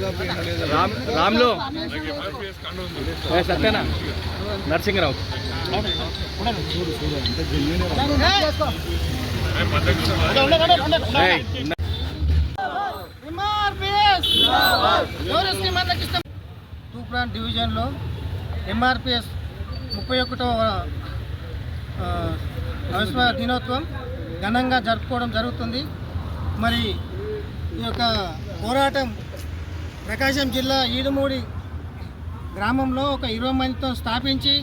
రామ్ రామ్లో? సత్యనా? నరసింహరావు. తూప్రాన్ డివిజన్లో ఎంఆర్పిఎస్ ముప్పై ఒకటవ ఆవిష్మ దినోత్సవం ఘనంగా జరుపుకోవడం జరుగుతుంది. మరి ఈ యొక్క పోరాటం ప్రకాశం జిల్లా ఈడుమూడి గ్రామంలో ఒక ఇరవై మందితో స్థాపించి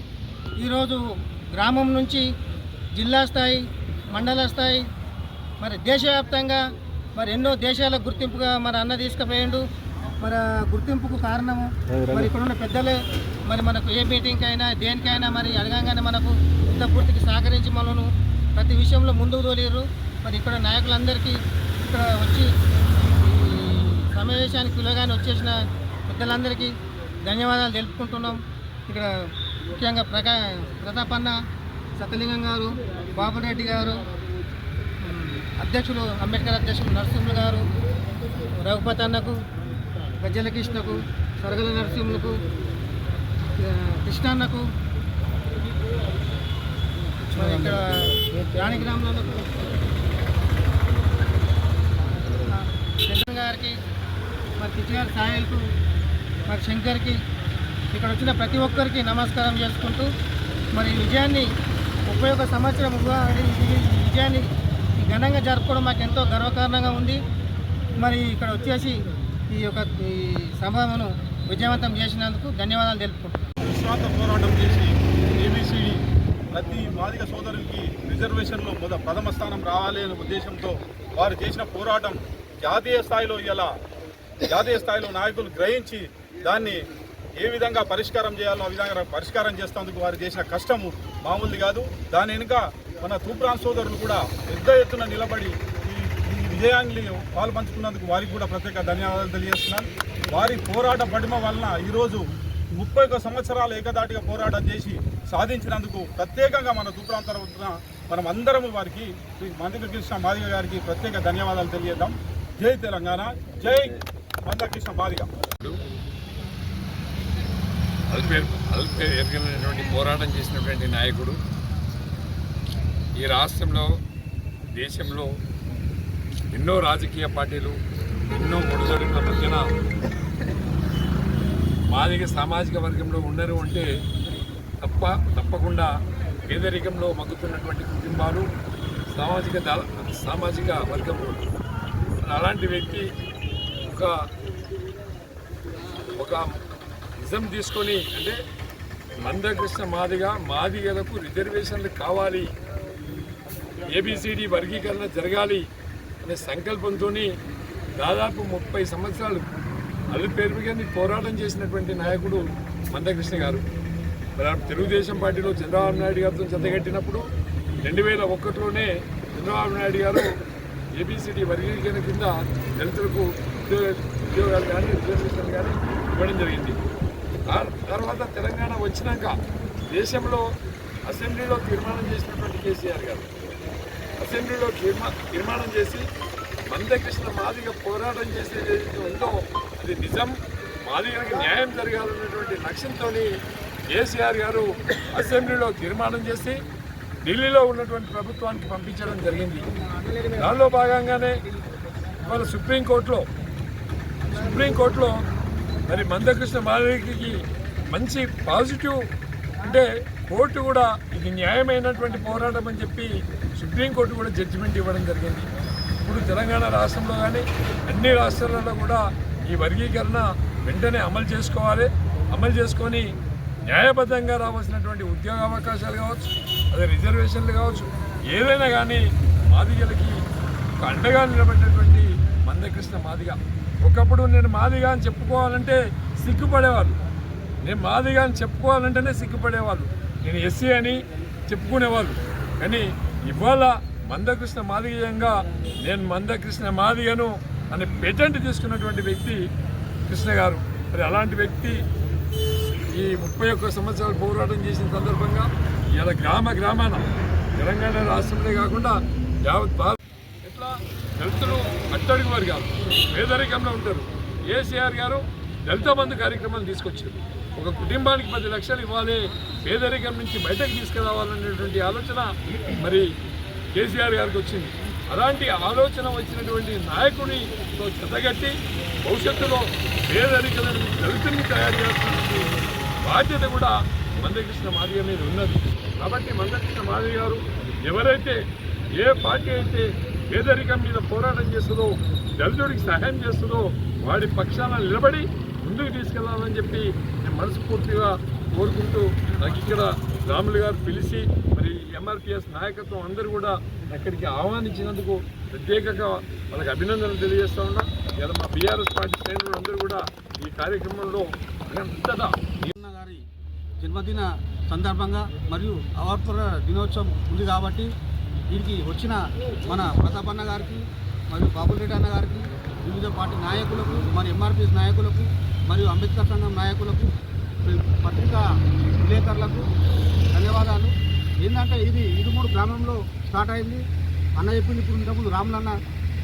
ఈరోజు గ్రామం నుంచి జిల్లా స్థాయి మండల స్థాయి మరి దేశవ్యాప్తంగా మరి ఎన్నో దేశాల గుర్తింపుగా మరి అన్న తీసుకుపోయిండు. మరి గుర్తింపుకు కారణము మరి ఇక్కడ ఉన్న పెద్దలే. మరి మనకు ఏ మీటింగ్కి అయినా దేనికైనా మరి అడగంగానే మనకు ఇంత పూర్తికి సహకరించి మనను ప్రతి విషయంలో ముందుకు తోలేరు మరి ఇక్కడ నాయకులందరికీ ఇక్కడ వచ్చి సమావేశానికి పిలవగానే వచ్చేసిన పెద్దలందరికీ ధన్యవాదాలు తెలుపుకుంటున్నాం. ఇక్కడ ముఖ్యంగా ప్రకా ప్రతాపన్న సత్యలింగం గారు బాబురెడ్డి గారు అధ్యక్షులు అంబేద్కర్ అధ్యక్షులు నరసింహులు గారు రఘుపతి అన్నకు గజ్జలకృష్ణకు సరగల నరసింహులకు కృష్ణన్నకు ఇక్కడ రాణి గ్రామాలకు గారికి మరి కిచ్చిగారి సాయల్కు మరి శంకర్కి ఇక్కడ వచ్చిన ప్రతి ఒక్కరికి నమస్కారం చేసుకుంటూ మరి ఈ విజయాన్ని ముప్పై ఒక సంవత్సరం ఈ విజయాన్ని ఈ ఘనంగా జరుపుకోవడం మాకు ఎంతో గర్వకారణంగా ఉంది. మరి ఇక్కడ వచ్చేసి ఈ యొక్క ఈ సభను విజయవంతం చేసినందుకు ధన్యవాదాలు తెలుపుకుంటున్నాను విశ్వాస పోరాటం చేసి ఏబీసీ ప్రతి మాదిగ సోదరులకి రిజర్వేషన్లో మొద ప్రథమ స్థానం రావాలి అనే ఉద్దేశంతో వారు చేసిన పోరాటం జాతీయ స్థాయిలో ఇలా జాతీయ స్థాయిలో నాయకులు గ్రహించి దాన్ని ఏ విధంగా పరిష్కారం చేయాలో ఆ విధంగా పరిష్కారం చేస్తేందుకు వారు చేసిన కష్టము మామూలుది కాదు. దాని వెనుక మన తూప్రాన్ సోదరులు కూడా పెద్ద ఎత్తున నిలబడి ఈ ఈ విజయాన్ని పాల్పంచుకున్నందుకు వారికి కూడా ప్రత్యేక ధన్యవాదాలు తెలియజేస్తున్నాను. వారి పోరాట పటిమ వలన ఈరోజు ముప్పై ఒక్క సంవత్సరాలు ఏకదాటిగా పోరాటం చేసి సాధించినందుకు ప్రత్యేకంగా మన తూప్రాన్ తరఫున మనం అందరము వారికి శ్రీ మందకృష్ణ మాదిగ గారికి ప్రత్యేక ధన్యవాదాలు తెలియజేద్దాం. జై తెలంగాణ. జై మందకృష్ణ మాదిగ అల్పేర్ అల్పేర్ ఎరిగినటువంటి పోరాటం చేసినటువంటి నాయకుడు. ఈ రాష్ట్రంలో దేశంలో ఎన్నో రాజకీయ పార్టీలు ఎన్నో ముడిదొడుకుల మధ్యన మాదిగ సామాజిక వర్గంలో ఉండరు అంటే తప్ప తప్పకుండా పేదరికంలో మగ్గుతున్నటువంటి కుటుంబాలు సామాజిక సామాజిక వర్గం అలాంటి వ్యక్తి ఒక ఒక నిజం తీసుకొని అంటే మందకృష్ణ మాదిగ మాదిగలకు రిజర్వేషన్లు కావాలి. ఏబిసిడి వర్గీకరణ జరగాలి అనే సంకల్పంతో దాదాపు ముప్పై సంవత్సరాలు అల్లు పేరు పోరాటం చేసినటువంటి నాయకుడు మందకృష్ణ గారు. తెలుగుదేశం పార్టీలో చంద్రబాబు నాయుడు గారితో జతగట్టినప్పుడు రెండు వేల ఒకటిలోనే చంద్రబాబు నాయుడు గారు ఏబిసిడి వర్గీకరణ కింద దళితులకు ఉద్యోగ ఉద్యోగాలు కానీ రిజర్వేషన్ కానీ ఇవ్వడం జరిగింది. ఆ తర్వాత తెలంగాణ వచ్చినాక దేశంలో అసెంబ్లీలో తీర్మానం చేసినటువంటి కేసీఆర్ గారు. అసెంబ్లీలో తీర్మా తీర్మానం చేసి మందకృష్ణ మాదిగ పోరాటం చేసేది ఏదైతే ఉందో అది నిజం. మాదిగకి న్యాయం జరగాలన్నటువంటి లక్ష్యంతో కేసీఆర్ గారు అసెంబ్లీలో తీర్మానం చేసి ఢిల్లీలో ఉన్నటువంటి ప్రభుత్వానికి పంపించడం జరిగింది. దానిలో భాగంగానే ఇవాళ సుప్రీంకోర్టులో సుప్రీంకోర్టులో మరి మందకృష్ణ మాలికి మంచి పాజిటివ్ అంటే కోర్టు కూడా ఇది న్యాయమైనటువంటి పోరాటం అని చెప్పి సుప్రీంకోర్టు కూడా జడ్జిమెంట్ ఇవ్వడం జరిగింది. ఇప్పుడు తెలంగాణ రాష్ట్రంలో కానీ అన్ని రాష్ట్రాలలో కూడా ఈ వర్గీకరణ వెంటనే అమలు చేసుకోవాలి. అమలు చేసుకొని న్యాయబద్ధంగా రావాల్సినటువంటి ఉద్యోగ అవకాశాలు కావచ్చు అదే రిజర్వేషన్లు కావచ్చు ఏదైనా కానీ మాదిగలకి ఒక అండగా నిలబడినటువంటి మందకృష్ణ మాదిగ. ఒకప్పుడు నేను మాదిగా అని చెప్పుకోవాలంటే సిగ్గుపడేవాళ్ళు. నేను మాదిగా అని చెప్పుకోవాలంటేనే సిగ్గుపడేవాళ్ళు. నేను ఎస్సీ అని చెప్పుకునేవాళ్ళు. కానీ ఇవాళ మందకృష్ణ మాదిగంగా నేను మందకృష్ణ మాదిగను అనే పేటెంట్ తీసుకున్నటువంటి వ్యక్తి కృష్ణ గారు. మరి అలాంటి వ్యక్తి ఈ ముప్పై ఒక్క సంవత్సరాలు పోరాటం చేసిన సందర్భంగా ఇలా గ్రామ గ్రామాన తెలంగాణ రాష్ట్రంలో కాకుండా యావత్ భారత దళితులు అట్టడుగు వర్గాలు పేదరికంలో ఉంటారు. కేసీఆర్ గారు దళిత బంధు కార్యక్రమాలు తీసుకొచ్చారు. ఒక కుటుంబానికి పది లక్షలు ఇవ్వాలి పేదరికం నుంచి బయటకు తీసుకురావాలనేటువంటి ఆలోచన మరి కేసీఆర్ గారికి వచ్చింది. అలాంటి ఆలోచన వచ్చినటువంటి నాయకుడితో చెత్తగట్టి భవిష్యత్తులో పేదరికలను దళితుల్ని తయారు చేస్తున్నటువంటి బాధ్యత కూడా మందకృష్ణ మాదిగ మీద ఉన్నది. కాబట్టి మందకృష్ణ మాదిగ గారు ఎవరైతే ఏ పార్టీ అయితే పేదరికం మీద పోరాటం చేస్తుందో దళితుడికి సహాయం చేస్తుందో వాడి పక్షాన నిలబడి ముందుకు తీసుకెళ్ళాలని చెప్పి నేను మనస్ఫూర్తిగా కోరుకుంటూ నాకు ఇక్కడ రాములు గారు పిలిచి మరి ఎంఆర్పిఎస్ నాయకత్వం అందరూ కూడా అక్కడికి ఆహ్వానించినందుకు ప్రత్యేకంగా వాళ్ళకి అభినందనలు తెలియజేస్తా ఉన్నా. ఇలా మా బీఆర్ఎస్ పార్టీ శ్రేణులు అందరూ కూడా ఈ కార్యక్రమంలో అంతటా గారి జన్మదిన సందర్భంగా మరియు అవార్పుర దినోత్సవం ఉంది కాబట్టి దీనికి వచ్చిన మన ప్రతాపన్న గారికి మరియు బాబురెడ్డి అన్న గారికి వివిధ పార్టీ నాయకులకు మరి ఎంఆర్పిఎస్ నాయకులకు మరియు అంబేద్కర్ సంఘం నాయకులకు పత్రికా విలేకరులకు ధన్యవాదాలు. ఏంటంటే ఇది ఇరుమూడు గ్రామంలో స్టార్ట్ అయింది. అన్న చెప్పింది ఇప్పుడు ఇంతకుముందు రాములన్న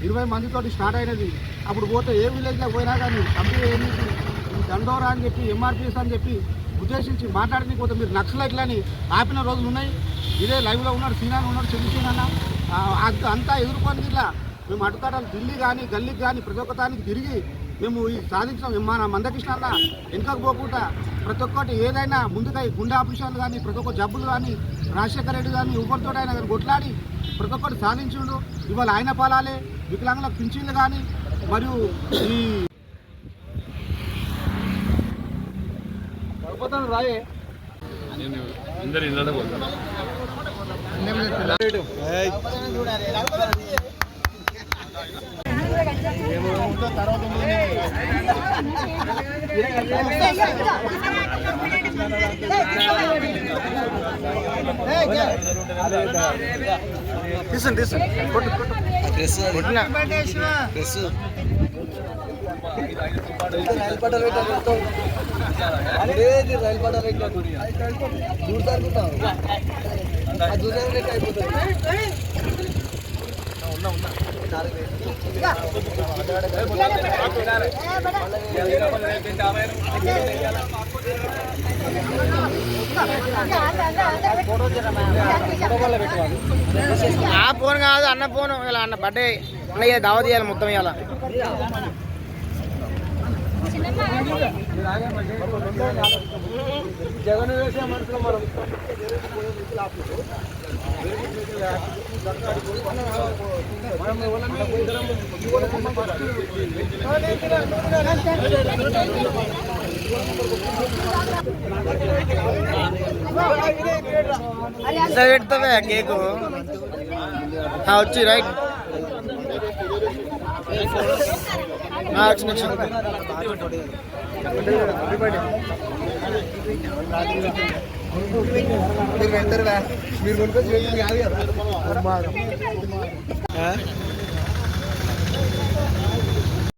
ఇరవై మందితోటి స్టార్ట్ అయినది. అప్పుడు పోతే ఏ విలేజ్లో పోయినా కానీ కంపెనీ దండోరా అని చెప్పి ఎంఆర్పిఎస్ అని చెప్పి ఉద్దేశించి మాట్లాడిన పోతే మీరు నక్సలైట్లని ఆపిన రోజులు ఉన్నాయి. ఇదే లైవ్లో ఉన్నాడు సీనాన్ ఉన్నాడు చంద్రసేన అన్న అంత- అంతా ఎదుర్కొని ఇట్లా మేము అడుగుతాడాలి ఢిల్లీ కానీ గల్లీకి కానీ ప్రతి ఒక్క దానికి తిరిగి మేము ఈ సాధించాం మన మందకృష్ణ అన్న వెనుకకు పోకుండా ప్రతి ఒక్కటి ఏదైనా ముందుగా ఈ గుండె ఆపరేషన్లు కానీ ప్రతి ఒక్క జబ్బులు కానీ రాజశేఖర రెడ్డి కానీ ఎవరితో అయినా కానీ కొట్లాడి ప్రతి ఒక్కటి సాధించిండు. ఇవాళ ఆయన పాలాలే వికలాంగుల పింఛన్లు కానీ మరియు ఈ రాయే. అందరి తీసండి తీసండి కొట్టు కొట్టు ఆ ఫోన్ కాదు అన్న ఫోన్ ఇలా అన్న బర్త్డే అన్నయ్య దావత్ చేయాలి మొత్తం ఇవాళ పెడతావే కేకు వచ్చి రైట్ వచ్చిన మీరు కొనుక్కొచ్చి కాదు కదా